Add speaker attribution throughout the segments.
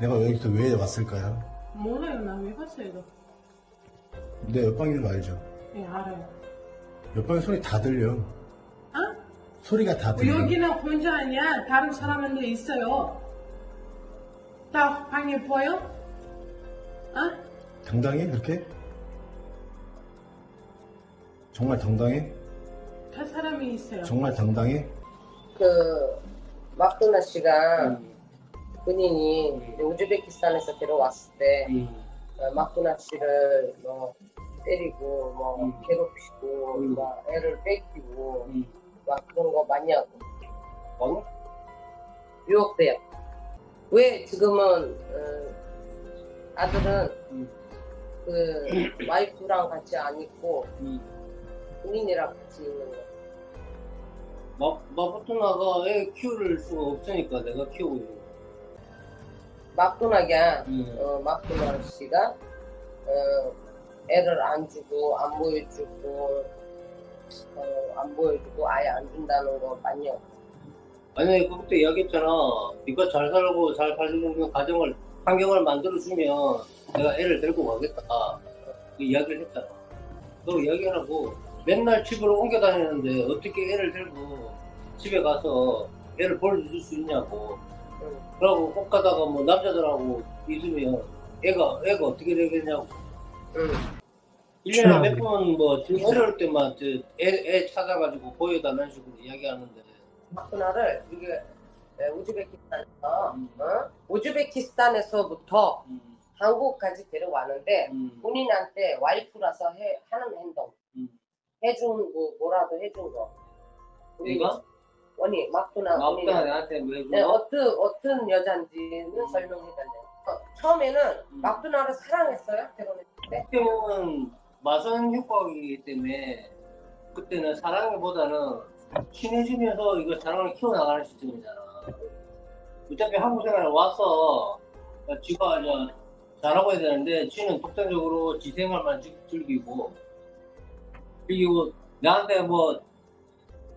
Speaker 1: 내가 여기서 왜 왔을까요?
Speaker 2: 몰라요. 나왜 갔어요?
Speaker 1: 내 옆방인 거 알죠?
Speaker 2: 예, 알아요.
Speaker 1: 옆방에 소리 다 들려.
Speaker 2: 어?
Speaker 1: 소리가 다 들려.
Speaker 2: 여기는 혼자 아니야. 다른 사람들도 있어요. 다 방에 보여? 어?
Speaker 1: 당당해 그렇게? 정말 당당해?
Speaker 2: 다 사람이 있어요.
Speaker 1: 정말 당당해?
Speaker 3: 그 막도나 씨가 본인이 우즈베키스탄에서 데려왔을 때 어, 막도나 씨를 뭐 때리고 뭐
Speaker 4: 음.
Speaker 3: 괴롭히고
Speaker 4: 음.
Speaker 3: 막 애를 뺏기고 막 그런 거 많이 하고
Speaker 4: 뭐?
Speaker 3: 유혹돼요. 왜 지금은 어, 아들은
Speaker 4: 음.
Speaker 3: 그 와이프랑 같이 안 있고
Speaker 4: 음.
Speaker 3: 본인이랑 같이 있는 거.
Speaker 4: 마, 마포토나가 애 키울 수가 없으니까 내가 키우고 있는 거야.
Speaker 3: 막도나가
Speaker 4: 음.
Speaker 3: 어, 막도나 씨가 어, 애를 안 주고 안 보여주고 어, 안 보여주고 아예 안 준다는 거 하고
Speaker 4: 아니 그때 이야기했잖아 네가 잘 살고 잘 살리는 가정을 환경을 만들어주면 내가 애를 데리고 가겠다 그 이야기를 했잖아 너 이야기하라고 맨날 집으로 옮겨 다니는데 어떻게 애를 들고 집에 가서 애를 보여줄 수 있냐고
Speaker 3: 응.
Speaker 4: 그러고 꼭 가다가 뭐 남자들하고 있으면 애가 애가 어떻게 되겠냐고
Speaker 3: 응.
Speaker 4: 1년에 몇 번 뭐 어려울 때만 저 애, 애 찾아가지고 보여달라는 식으로 이야기하는데
Speaker 3: 막도나를 이게 에, 우즈베키스탄에서
Speaker 4: 음.
Speaker 3: 어? 우즈베키스탄에서부터
Speaker 4: 음,
Speaker 3: 한국까지 데려왔는데
Speaker 4: 음,
Speaker 3: 본인한테 와이프라서 해, 하는 행동
Speaker 4: 음.
Speaker 3: 해준 거 뭐라도 해준 거
Speaker 4: 내가?
Speaker 3: 아니 막도나 본인이
Speaker 4: 마음대로 나한테 뭐 해주나?
Speaker 3: 네, 어떤 어떤 여잔지는 설명해달래요. 어, 처음에는
Speaker 4: 음.
Speaker 3: 막도나를 사랑했어요 결혼했을 때.
Speaker 4: 그때는 마선 효과이기 때문에 그때는 사랑보다는 친해지면서 이거 사랑을 키워나가는 시스템이잖아. 어차피 한국 생활에 와서 지가 저 잘하고 해야 되는데 지는 독단적으로 지 생활만 즐- 즐기고 그리고 나한테 뭐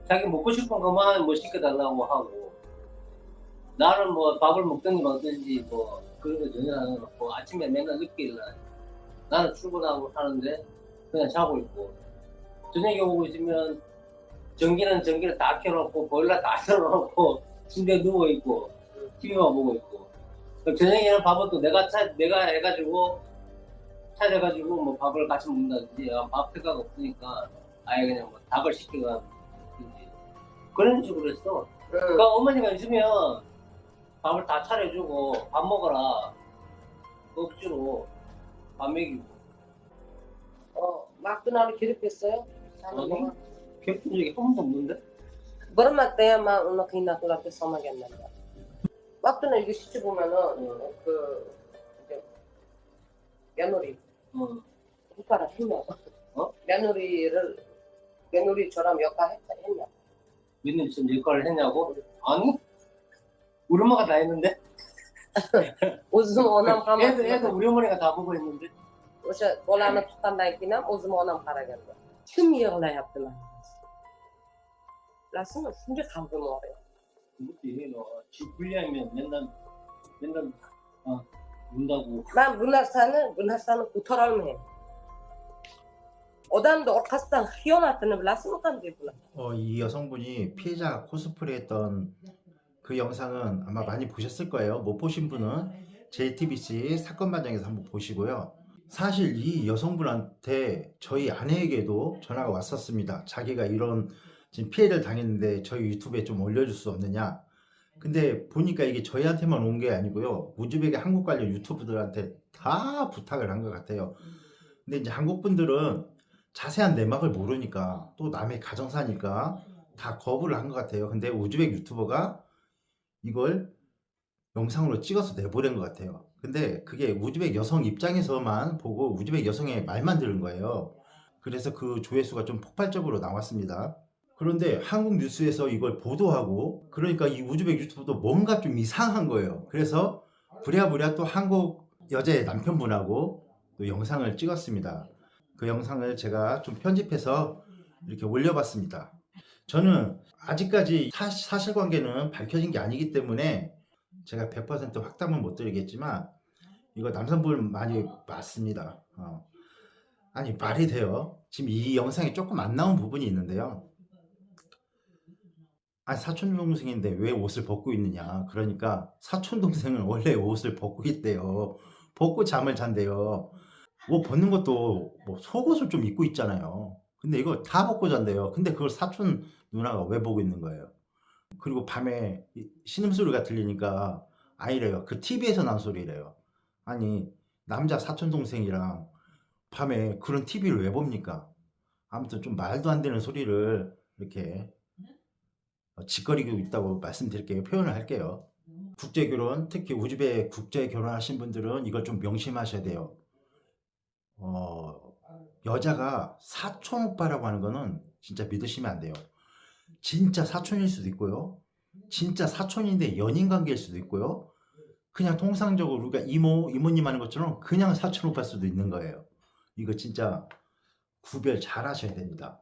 Speaker 4: 자기 먹고 싶은 것만 뭐 시켜달라고 하고 나는 뭐 밥을 먹든지 말든지 뭐 그런 거 전혀 안 해놓고 아침에 맨날 늦게 일어나 나는 출근하고 하는데 그냥 자고 있고 저녁에 오고 있으면 전기는 전기를 다 켜놓고 보일러 다 켜놓고 침대에 누워 있고 TV만 보고 있고. 저녁에는 밥은 또 내가 차 내가 해가지고 찾아가지고 뭐 밥을 같이 먹는다든지 아, 밥 생각 없으니까 아예 그냥 뭐 닭을 시켜가든지 그런 식으로 했어.
Speaker 3: 응.
Speaker 4: 그러니까 어머니가 있으면 밥을 다 차려주고 밥 먹어라 억지로 밥 먹이고
Speaker 3: 어 막도나를 괴롭혔어요.
Speaker 4: 아니. 괴롭힌 적이 한 번도 없는데
Speaker 3: Bermata mah una kina kula ke sama gananda. 막도나 이거 시치 보면은 그 이제 며느리
Speaker 4: 어.
Speaker 3: 국가를 했냐?
Speaker 4: 어?
Speaker 3: 며느리를 며느리처럼 역할 했- 했냐?
Speaker 4: 믿는 지금 역할을 했냐고? 아니 우리 엄마가 다 했는데
Speaker 3: O'zim onam
Speaker 4: 애도 우리 어머니가 다 보고
Speaker 3: o'sha bolani tuqqandan keyin ham o'zim onam qaraganda kim yig'layapti man bilasizmi shunga qalbim og'riyapti
Speaker 4: 그것도 얘기해요 집 분리하면 맨날 맨날 어, 운다고
Speaker 3: man bu narsani bu narsani ko'tarolmayman odamni orqasidan xiyonatini bilasizmi qanday bo'ladi
Speaker 5: 어, 이 여성분이 피해자 코스프레 했던 그 영상은 아마 많이 보셨을 거예요. 못 보신 분은 JTBC 사건 반장에서 한번 보시고요. 사실 이 여성분한테 저희 아내에게도 전화가 왔었습니다. 자기가 이런 지금 피해를 당했는데 저희 유튜브에 좀 올려줄 수 없느냐. 근데 보니까 이게 저희한테만 온 게 아니고요. 우즈벡의 한국 관련 유튜브들한테 다 부탁을 한 것 같아요. 근데 이제 한국 분들은 자세한 내막을 모르니까 또 남의 가정사니까 다 거부를 한 것 같아요. 근데 우즈벡 유튜버가 이걸 영상으로 찍어서 내보낸 것 같아요. 근데 그게 우즈벡 여성 입장에서만 보고 우즈벡 여성의 말만 들은 거예요. 그래서 그 조회수가 좀 폭발적으로 나왔습니다. 그런데 한국 뉴스에서 이걸 보도하고 그러니까 이 우즈벡 유튜브도 뭔가 좀 이상한 거예요. 그래서 부랴부랴 또 한국 여자의 남편분하고 또 영상을 찍었습니다. 그 영상을 제가 좀 편집해서 이렇게 올려봤습니다. 저는 아직까지 사, 사실 관계는 밝혀진 게 아니기 때문에 제가 100% 확답은 못 드리겠지만 이거 남성분 많이 맞습니다. 어. 아니 말이 돼요. 지금 이 영상에 조금 안 나온 부분이 있는데요. 아니 사촌 동생인데 왜 옷을 벗고 있느냐? 그러니까 사촌 동생은 원래 옷을 벗고 있대요. 벗고 잠을 잔대요. 뭐 벗는 것도 뭐 속옷을 좀 입고 있잖아요. 근데 이거 다 벗고 잔대요. 근데 그걸 사촌 누나가 왜 보고 있는 거예요? 그리고 밤에 이 신음소리가 들리니까 아이래요. 그 TV에서 난 소리래요. 아니 남자 사촌 동생이랑 밤에 그런 TV를 왜 봅니까? 아무튼 좀 말도 안 되는 소리를 이렇게 어, 짓거리고 있다고 말씀드릴게요. 표현을 할게요. 국제 결혼, 특히 우즈베 국제 결혼하신 분들은 이걸 좀 명심하셔야 돼요. 어, 여자가 사촌 오빠라고 하는 거는 진짜 믿으시면 안 돼요. 진짜 사촌일 수도 있고요. 진짜 사촌인데 연인 관계일 수도 있고요. 그냥 통상적으로 우리가 이모, 이모님 하는 것처럼 그냥 사촌 오빠일 수도 있는 거예요. 이거 진짜 구별 잘 하셔야 됩니다.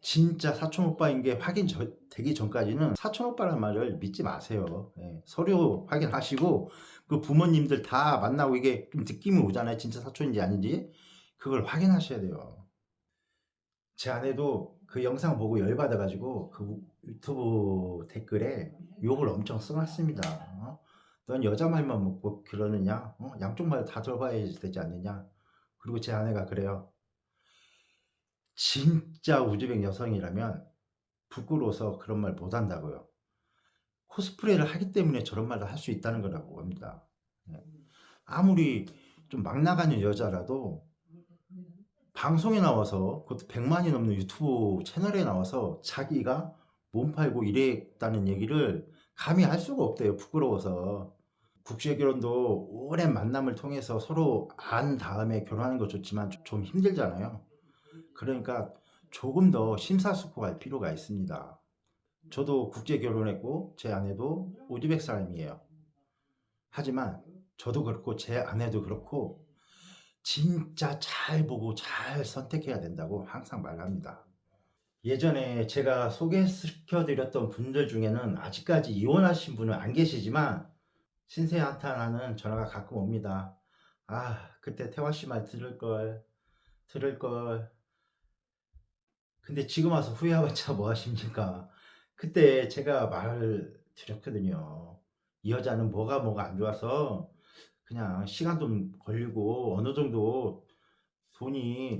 Speaker 5: 진짜 사촌 오빠인 게 확인 저- 되기 전까지는 사촌 오빠라는 말을 믿지 마세요. 예, 서류 확인하시고 그 부모님들 다 만나고 이게 좀 느낌이 오잖아요. 진짜 사촌인지 아닌지 그걸 확인하셔야 돼요. 제 아내도 그 영상 보고 열받아가지고 그 유튜브 댓글에 욕을 엄청 써놨습니다. 어? 넌 여자 말만 먹고 그러느냐? 어? 양쪽 말 다 들어봐야 되지 않느냐? 그리고 제 아내가 그래요. 진짜 우즈벡 여성이라면 부끄러워서 그런 말 못한다고요. 코스프레를 하기 때문에 저런 말을 할 수 있다는 거라고 합니다. 예. 아무리 좀 막 나가는 여자라도 방송에 나와서 그것도 100만이 넘는 유튜브 채널에 나와서 자기가 몸 팔고 이랬다는 얘기를 감히 할 수가 없대요. 부끄러워서. 국제 결혼도 오랜 만남을 통해서 서로 안 다음에 결혼하는 거 좋지만 좀 힘들잖아요. 그러니까 조금 더 심사숙고할 필요가 있습니다. 저도 국제 결혼했고 제 아내도 우즈벡 사람이에요. 하지만 저도 그렇고 제 아내도 그렇고 진짜 잘 보고 잘 선택해야 된다고 항상 말합니다. 예전에 제가 소개시켜드렸던 분들 중에는 아직까지 이혼하신 분은 안 계시지만 신세 한탄하는 전화가 가끔 옵니다. 아, 그때 태화 씨 말 들을 걸, 들을 걸. 근데 지금 와서 후회해봤자 뭐 하십니까? 그때 제가 말을 드렸거든요. 이 여자는 뭐가 뭐가 안 좋아서 그냥 시간 좀 걸리고 어느 정도 돈이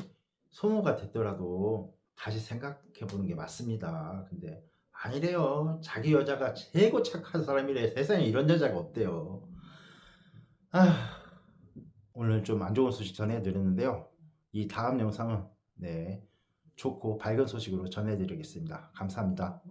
Speaker 5: 소모가 됐더라도 다시 생각해 보는 게 맞습니다. 근데 아니래요. 자기 여자가 최고 착한 사람이래. 세상에 이런 여자가 없대요. 아, 오늘 좀 안 좋은 소식 전해드렸는데요. 이 다음 영상은 네 좋고 밝은 소식으로 전해드리겠습니다. 감사합니다.